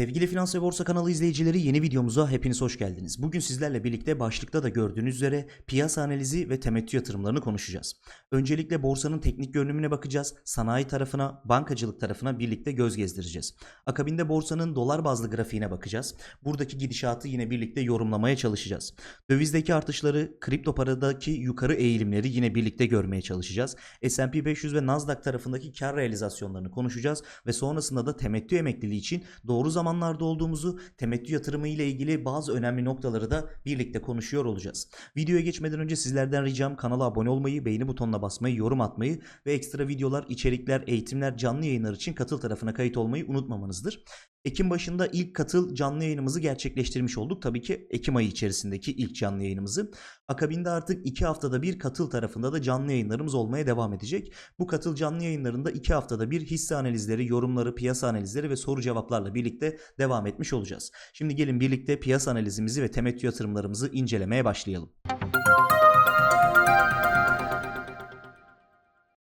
Sevgili Finans ve Borsa kanalı izleyicileri yeni videomuza hepiniz hoş geldiniz. Bugün sizlerle birlikte başlıkta da gördüğünüz üzere piyasa analizi ve temettü yatırımlarını konuşacağız. Öncelikle borsanın teknik görünümüne bakacağız. Sanayi tarafına, bankacılık tarafına birlikte göz gezdireceğiz. Akabinde borsanın dolar bazlı grafiğine bakacağız. Buradaki gidişatı yine birlikte yorumlamaya çalışacağız. Dövizdeki artışları, kripto paradaki yukarı eğilimleri yine birlikte görmeye çalışacağız. S&P 500 ve Nasdaq tarafındaki kar realizasyonlarını konuşacağız ve sonrasında da temettü emekliliği için doğru zamanlarda olduğumuzu, temettü yatırımı ile ilgili bazı önemli noktaları da birlikte konuşuyor olacağız. Videoya geçmeden önce sizlerden ricam kanala abone olmayı, beğeni butonuna basmayı, yorum atmayı ve ekstra videolar, içerikler, eğitimler, canlı yayınlar için katıl tarafına kayıt olmayı unutmamanızdır. Ekim başında ilk katıl canlı yayınımızı gerçekleştirmiş olduk. Tabii ki Ekim ayı içerisindeki ilk canlı yayınımızı. Akabinde artık 2 haftada bir katıl tarafında da canlı yayınlarımız olmaya devam edecek. Bu katıl canlı yayınlarında 2 haftada bir hisse analizleri, yorumları, piyasa analizleri ve soru cevaplarla birlikte devam etmiş olacağız. Şimdi gelin birlikte piyasa analizimizi ve temettü yatırımlarımızı incelemeye başlayalım.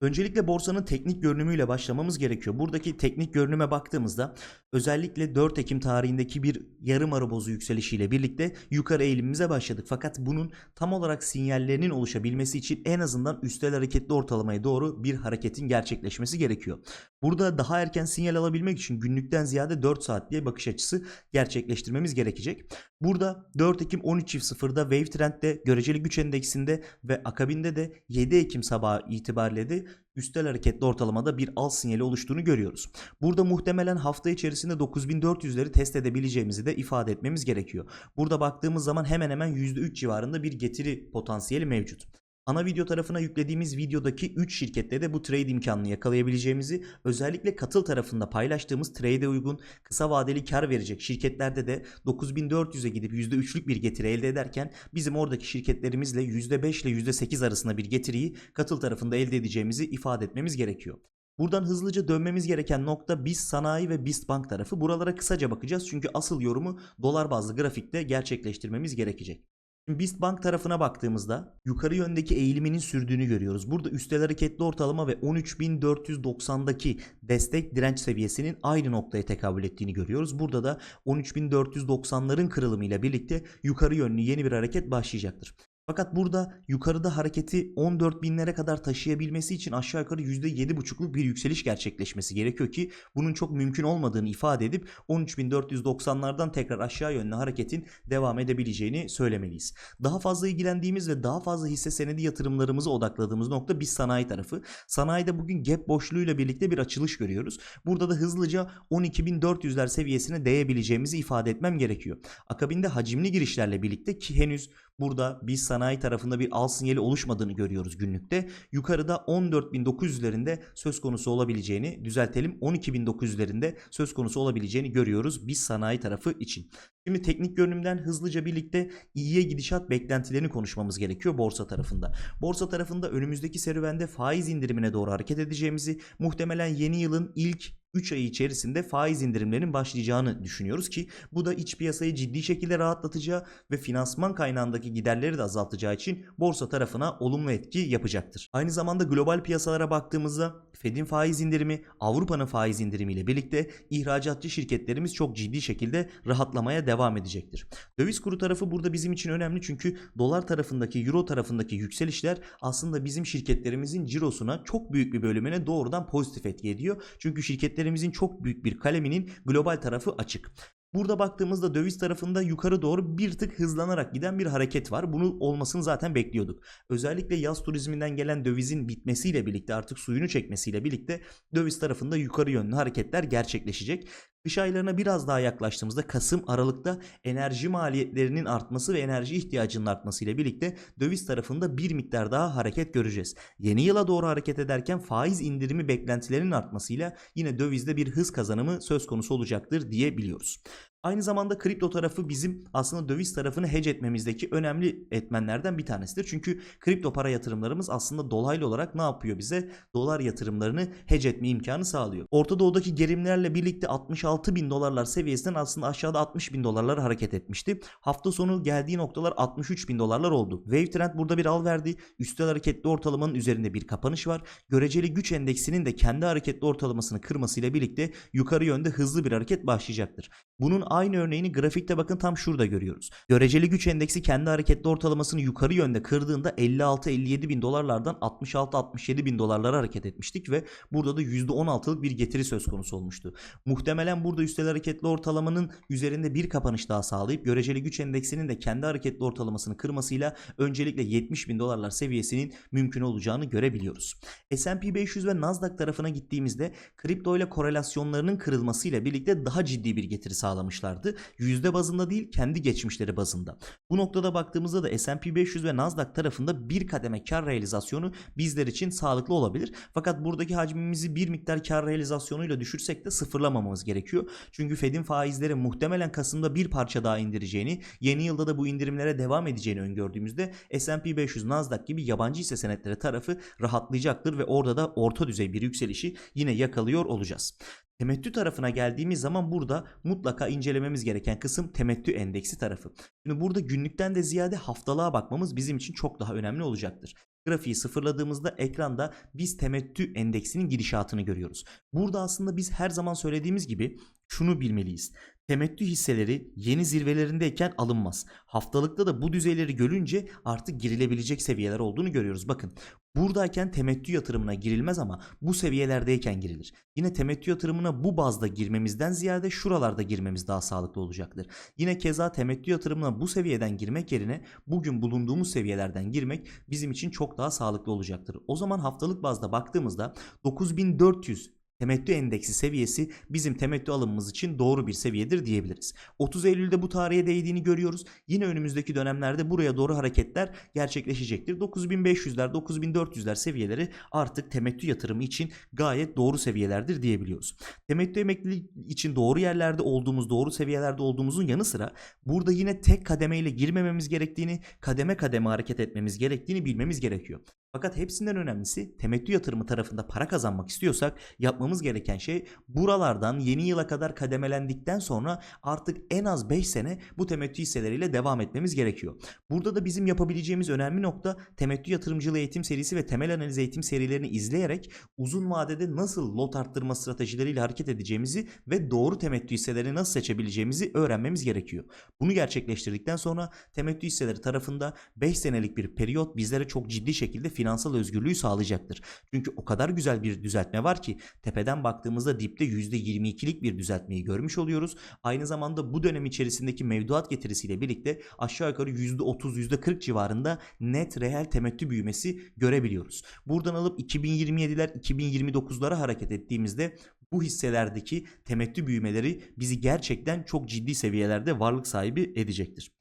Öncelikle borsanın teknik görünümüyle başlamamız gerekiyor. Buradaki teknik görünüme baktığımızda özellikle 4 Ekim tarihindeki bir yarım ara bozu yükselişiyle birlikte yukarı eğilimimize başladık. Fakat bunun tam olarak sinyallerinin oluşabilmesi için en azından üstel hareketli ortalamaya doğru bir hareketin gerçekleşmesi gerekiyor. Burada daha erken sinyal alabilmek için günlükten ziyade 4 saatliğe bakış açısı gerçekleştirmemiz gerekecek. Burada 4 Ekim 13.00'da Wave Trend'de göreceli güç endeksinde ve akabinde de 7 Ekim sabahı itibariyle de üstel hareketli ortalamada bir al sinyali oluştuğunu görüyoruz. Burada muhtemelen hafta içerisinde 9400'leri test edebileceğimizi de ifade etmemiz gerekiyor. Burada baktığımız zaman hemen hemen %3 civarında bir getiri potansiyeli mevcut. Ana video tarafına yüklediğimiz videodaki 3 şirkette de bu trade imkanını yakalayabileceğimizi, özellikle katıl tarafında paylaştığımız trade'e uygun kısa vadeli kar verecek şirketlerde de 9400'e gidip %3'lük bir getiri elde ederken bizim oradaki şirketlerimizle %5 ile %8 arasında bir getiriyi katıl tarafında elde edeceğimizi ifade etmemiz gerekiyor. Buradan hızlıca dönmemiz gereken nokta BIST Sanayi ve BIST Bank tarafı. Buralara kısaca bakacağız çünkü asıl yorumu dolar bazlı grafikte gerçekleştirmemiz gerekecek. Şimdi BIST Bank tarafına baktığımızda yukarı yöndeki eğiliminin sürdüğünü görüyoruz. Burada üstel hareketli ortalama ve 13.490'daki destek direnç seviyesinin aynı noktaya tekabül ettiğini görüyoruz. Burada da 13.490'ların kırılımıyla birlikte yukarı yönlü yeni bir hareket başlayacaktır. Fakat burada yukarıda hareketi 14 binlere kadar taşıyabilmesi için aşağı yukarı %7,5'luk bir yükseliş gerçekleşmesi gerekiyor ki bunun çok mümkün olmadığını ifade edip 13.490'lardan tekrar aşağı yönlü hareketin devam edebileceğini söylemeliyiz. Daha fazla ilgilendiğimiz ve daha fazla hisse senedi yatırımlarımıza odakladığımız nokta biz sanayi tarafı. Sanayide bugün gap boşluğuyla birlikte bir açılış görüyoruz. Burada da hızlıca 12.400'ler seviyesine değebileceğimizi ifade etmem gerekiyor. Akabinde hacimli girişlerle birlikte ki henüz burada biz sanayi tarafında bir al sinyali oluşmadığını görüyoruz günlükte. Yukarıda 14.900'lerinde söz konusu olabileceğini düzeltelim 12.900'lerinde söz konusu olabileceğini görüyoruz biz sanayi tarafı için. Şimdi teknik görünümden hızlıca birlikte iyiye gidişat beklentilerini konuşmamız gerekiyor borsa tarafında. Borsa tarafında önümüzdeki serüvende faiz indirimine doğru hareket edeceğimizi, muhtemelen yeni yılın ilk 3 ay içerisinde faiz indirimlerinin başlayacağını düşünüyoruz ki bu da iç piyasayı ciddi şekilde rahatlatacağı ve finansman kaynağındaki giderleri de azaltacağı için borsa tarafına olumlu etki yapacaktır. Aynı zamanda global piyasalara baktığımızda Fed'in faiz indirimi, Avrupa'nın faiz indirimiyle birlikte ihracatçı şirketlerimiz çok ciddi şekilde rahatlamaya devam edecektir. Döviz kuru tarafı burada bizim için önemli çünkü dolar tarafındaki, euro tarafındaki yükselişler aslında bizim şirketlerimizin cirosuna çok büyük bir bölümüne doğrudan pozitif etki ediyor. Çünkü şirketlerimizin çok büyük bir kaleminin global tarafı açık. Burada baktığımızda döviz tarafında yukarı doğru bir tık hızlanarak giden bir hareket var. Bunu olmasını zaten bekliyorduk. Özellikle yaz turizminden gelen dövizin bitmesiyle birlikte artık suyunu çekmesiyle birlikte döviz tarafında yukarı yönlü hareketler gerçekleşecek. Kış aylarına biraz daha yaklaştığımızda Kasım Aralık'ta enerji maliyetlerinin artması ve enerji ihtiyacının artması ile birlikte döviz tarafında bir miktar daha hareket göreceğiz. Yeni yıla doğru hareket ederken faiz indirimi beklentilerinin artmasıyla yine dövizde bir hız kazanımı söz konusu olacaktır diyebiliyoruz. Aynı zamanda kripto tarafı bizim aslında döviz tarafını hedge etmemizdeki önemli etmenlerden bir tanesidir. Çünkü kripto para yatırımlarımız aslında dolaylı olarak ne yapıyor bize? Dolar yatırımlarını hedge etme imkanı sağlıyor. Orta Doğu'daki gerimlerle birlikte 66 bin dolarlar seviyesinden aslında aşağıda 60 bin dolarlar hareket etmişti. Hafta sonu geldiği noktalar 63 bin dolarlar oldu. Wave Trend burada bir al verdi. Üstel hareketli ortalamanın üzerinde bir kapanış var. Göreceli güç endeksinin de kendi hareketli ortalamasını kırmasıyla birlikte yukarı yönde hızlı bir hareket başlayacaktır. Bunun aynı örneğini grafikte bakın tam şurada görüyoruz. Göreceli güç endeksi kendi hareketli ortalamasını yukarı yönde kırdığında 56-57 bin dolarlardan 66-67 bin dolarlara hareket etmiştik ve burada da %16'lık bir getiri söz konusu olmuştu. Muhtemelen burada üstel hareketli ortalamanın üzerinde bir kapanış daha sağlayıp göreceli güç endeksinin de kendi hareketli ortalamasını kırmasıyla öncelikle 70 bin dolarlar seviyesinin mümkün olacağını görebiliyoruz. S&P 500 ve Nasdaq tarafına gittiğimizde kripto ile korelasyonlarının kırılmasıyla birlikte daha ciddi bir getiri sağlamışlardı. Yüzde bazında değil kendi geçmişleri bazında. Bu noktada baktığımızda da S&P 500 ve Nasdaq tarafında bir kademe kar realizasyonu bizler için sağlıklı olabilir. Fakat buradaki hacmimizi bir miktar kar realizasyonuyla düşürsek de sıfırlamamamız gerekiyor. Çünkü Fed'in faizleri muhtemelen Kasım'da bir parça daha indireceğini, yeni yılda da bu indirimlere devam edeceğini öngördüğümüzde S&P 500, Nasdaq gibi yabancı hisse senetleri tarafı rahatlayacaktır ve orada da orta düzey bir yükselişi yine yakalıyor olacağız. Temettü tarafına geldiğimiz zaman burada mutlaka incelememiz gereken kısım temettü endeksi tarafı. Şimdi burada günlükten de ziyade haftalığa bakmamız bizim için çok daha önemli olacaktır. Grafiği sıfırladığımızda ekranda biz temettü endeksinin gidişatını görüyoruz. Burada aslında biz her zaman söylediğimiz gibi şunu bilmeliyiz. Temettü hisseleri yeni zirvelerindeyken alınmaz. Haftalıkta da bu düzeyleri görünce artık girilebilecek seviyeler olduğunu görüyoruz. Bakın buradayken temettü yatırımına girilmez ama bu seviyelerdeyken girilir. Yine temettü yatırımına bu bazda girmemizden ziyade şuralarda girmemiz daha sağlıklı olacaktır. Yine keza temettü yatırımına bu seviyeden girmek yerine bugün bulunduğumuz seviyelerden girmek bizim için çok daha sağlıklı olacaktır. O zaman haftalık bazda baktığımızda 9400 temettü endeksi seviyesi bizim temettü alımımız için doğru bir seviyedir diyebiliriz. 30 Eylül'de bu tarihe değdiğini görüyoruz. Yine önümüzdeki dönemlerde buraya doğru hareketler gerçekleşecektir. 9500'ler, 9400'ler seviyeleri artık temettü yatırımı için gayet doğru seviyelerdir diyebiliyoruz. Temettü emeklilik için doğru yerlerde olduğumuz, doğru seviyelerde olduğumuzun yanı sıra burada yine tek kademeyle girmememiz gerektiğini, kademe kademe hareket etmemiz gerektiğini bilmemiz gerekiyor. Fakat hepsinden önemlisi temettü yatırımı tarafında para kazanmak istiyorsak yapmamız gereken şey buralardan yeni yıla kadar kademelendikten sonra artık en az 5 sene bu temettü hisseleriyle devam etmemiz gerekiyor. Burada da bizim yapabileceğimiz önemli nokta temettü yatırımcılığı eğitim serisi ve temel analiz eğitim serilerini izleyerek uzun vadede nasıl lot arttırma stratejileriyle hareket edeceğimizi ve doğru temettü hisselerini nasıl seçebileceğimizi öğrenmemiz gerekiyor. Bunu gerçekleştirdikten sonra temettü hisseleri tarafında 5 senelik bir periyot bizlere çok ciddi şekilde finansal özgürlüğü sağlayacaktır. Çünkü o kadar güzel bir düzeltme var ki tepeden baktığımızda dipte %22'lik bir düzeltmeyi görmüş oluyoruz. Aynı zamanda bu dönem içerisindeki mevduat getirisiyle birlikte aşağı yukarı %30 %40 civarında net reel temettü büyümesi görebiliyoruz. Buradan alıp 2027'ler 2029'lara hareket ettiğimizde bu hisselerdeki temettü büyümeleri bizi gerçekten çok ciddi seviyelerde varlık sahibi edecektir.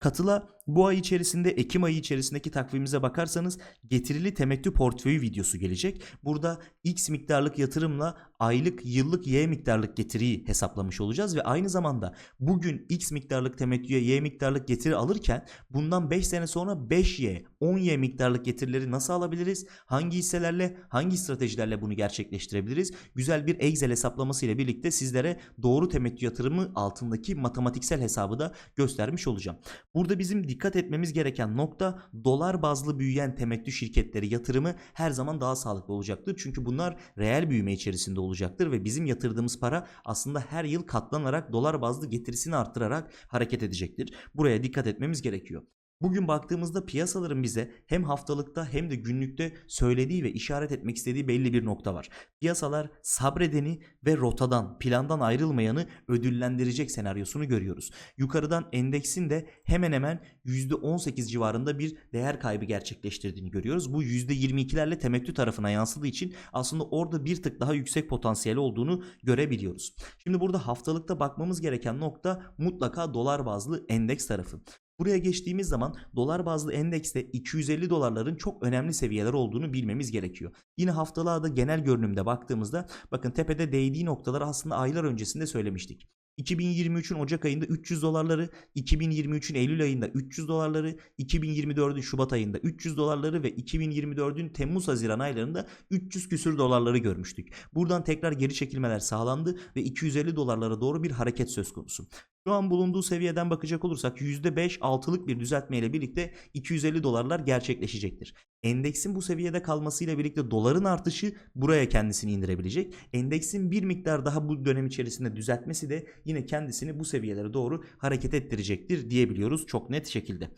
Katıla bu ay içerisinde Ekim ayı içerisindeki takvimimize bakarsanız getirili temettü portföyü videosu gelecek. Burada X miktarlık yatırımla aylık yıllık Y miktarlık getiriyi hesaplamış olacağız ve aynı zamanda bugün X miktarlık temettüye Y miktarlık getiri alırken bundan 5 sene sonra 5Y 10Y miktarlık getirileri nasıl alabiliriz? Hangi hisselerle hangi stratejilerle bunu gerçekleştirebiliriz? Güzel bir Excel hesaplaması ile birlikte sizlere doğru temettü yatırımı altındaki matematiksel hesabı da göstermiş olacağım. Burada bizim dikkat etmemiz gereken nokta dolar bazlı büyüyen temettü şirketleri yatırımı her zaman daha sağlıklı olacaktır. Çünkü bunlar reel büyüme içerisinde olacaktır ve bizim yatırdığımız para aslında her yıl katlanarak dolar bazlı getirisini arttırarak hareket edecektir. Buraya dikkat etmemiz gerekiyor. Bugün baktığımızda piyasaların bize hem haftalıkta hem de günlükte söylediği ve işaret etmek istediği belli bir nokta var. Piyasalar sabredeni ve rotadan, plandan ayrılmayanı ödüllendirecek senaryosunu görüyoruz. Yukarıdan endeksin de hemen hemen %18 civarında bir değer kaybı gerçekleştirdiğini görüyoruz. Bu %22'lerle temettü tarafına yansıdığı için aslında orada bir tık daha yüksek potansiyeli olduğunu görebiliyoruz. Şimdi burada haftalıkta bakmamız gereken nokta mutlaka dolar bazlı endeks tarafı. Buraya geçtiğimiz zaman dolar bazlı endekste 250 dolarların çok önemli seviyeler olduğunu bilmemiz gerekiyor. Yine haftalığa da genel görünümde baktığımızda bakın tepede değdiği noktaları aslında aylar öncesinde söylemiştik. 2023'ün Ocak ayında 300 dolarları, 2023'ün Eylül ayında 300 dolarları, 2024'ün Şubat ayında 300 dolarları ve 2024'ün Temmuz-Haziran aylarında 300 küsür dolarları görmüştük. Buradan tekrar geri çekilmeler sağlandı ve 250 dolarlara doğru bir hareket söz konusu. Şu an bulunduğu seviyeden bakacak olursak %5-6'lık bir düzeltmeyle birlikte 250 dolarlar gerçekleşecektir. Endeksin bu seviyede kalmasıyla birlikte doların artışı buraya kendisini indirebilecek. Endeksin bir miktar daha bu dönem içerisinde düzeltmesi de yine kendisini bu seviyelere doğru hareket ettirecektir diyebiliyoruz çok net şekilde.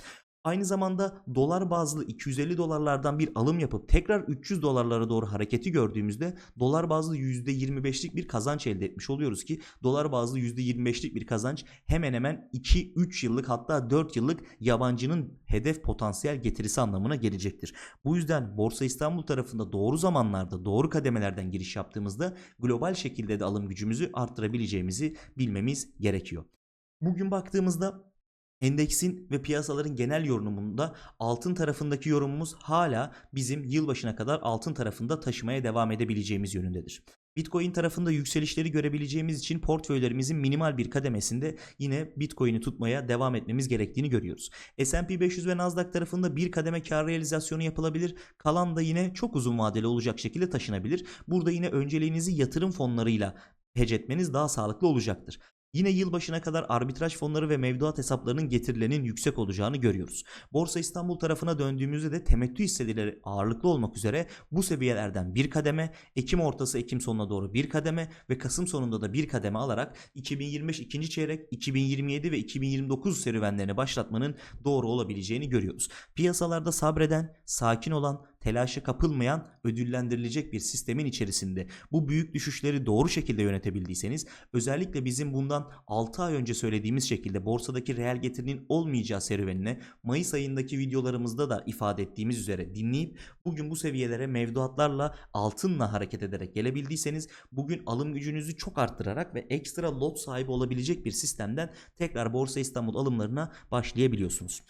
Aynı zamanda dolar bazlı 250 dolarlardan bir alım yapıp tekrar 300 dolarlara doğru hareketi gördüğümüzde dolar bazlı %25'lik bir kazanç elde etmiş oluyoruz ki dolar bazlı %25'lik bir kazanç hemen hemen 2-3 yıllık hatta 4 yıllık yabancının hedef potansiyel getirisi anlamına gelecektir. Bu yüzden Borsa İstanbul tarafında doğru zamanlarda doğru kademelerden giriş yaptığımızda global şekilde de alım gücümüzü arttırabileceğimizi bilmemiz gerekiyor. Bugün baktığımızda Endeksin ve piyasaların genel yorumunda altın tarafındaki yorumumuz hala bizim yılbaşına kadar altın tarafında taşımaya devam edebileceğimiz yönündedir. Bitcoin tarafında yükselişleri görebileceğimiz için portföylerimizin minimal bir kademesinde yine Bitcoin'i tutmaya devam etmemiz gerektiğini görüyoruz. S&P 500 ve Nasdaq tarafında bir kademe kar realizasyonu yapılabilir. Kalan da yine çok uzun vadeli olacak şekilde taşınabilir. Burada yine önceliğinizi yatırım fonlarıyla hedge etmeniz daha sağlıklı olacaktır. Yine yılbaşına kadar arbitraj fonları ve mevduat hesaplarının getirilerinin yüksek olacağını görüyoruz. Borsa İstanbul tarafına döndüğümüzde de temettü hisseleri ağırlıklı olmak üzere bu seviyelerden bir kademe, Ekim ortası Ekim sonuna doğru bir kademe ve Kasım sonunda da bir kademe alarak 2025 ikinci çeyrek, 2027 ve 2029 serüvenlerini başlatmanın doğru olabileceğini görüyoruz. Piyasalarda sabreden, sakin olan, telaşa kapılmayan ödüllendirilecek bir sistemin içerisinde bu büyük düşüşleri doğru şekilde yönetebildiyseniz özellikle bizim bundan 6 ay önce söylediğimiz şekilde borsadaki reel getirinin olmayacağı serüvenine Mayıs ayındaki videolarımızda da ifade ettiğimiz üzere dinleyip bugün bu seviyelere mevduatlarla altınla hareket ederek gelebildiyseniz bugün alım gücünüzü çok arttırarak ve ekstra lot sahibi olabilecek bir sistemden tekrar Borsa İstanbul alımlarına başlayabiliyorsunuz.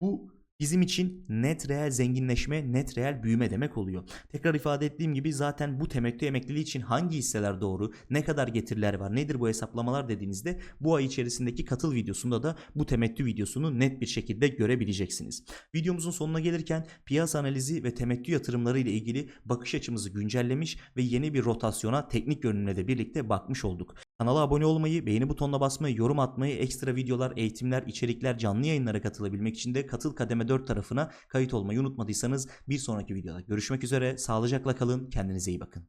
Bu bizim için net reel zenginleşme, net reel büyüme demek oluyor. Tekrar ifade ettiğim gibi zaten bu temettü emekliliği için hangi hisseler doğru, ne kadar getiriler var, nedir bu hesaplamalar dediğinizde bu ay içerisindeki katıl videosunda da bu temettü videosunu net bir şekilde görebileceksiniz. Videomuzun sonuna gelirken piyasa analizi ve temettü yatırımları ile ilgili bakış açımızı güncellemiş ve yeni bir rotasyona teknik görünümle de birlikte bakmış olduk. Kanala abone olmayı, beğeni butonuna basmayı, yorum atmayı, ekstra videolar, eğitimler, içerikler, canlı yayınlara katılabilmek için de katıl kademe 4 tarafına kayıt olmayı unutmadıysanız bir sonraki videoda görüşmek üzere. Sağlıcakla kalın, kendinize iyi bakın.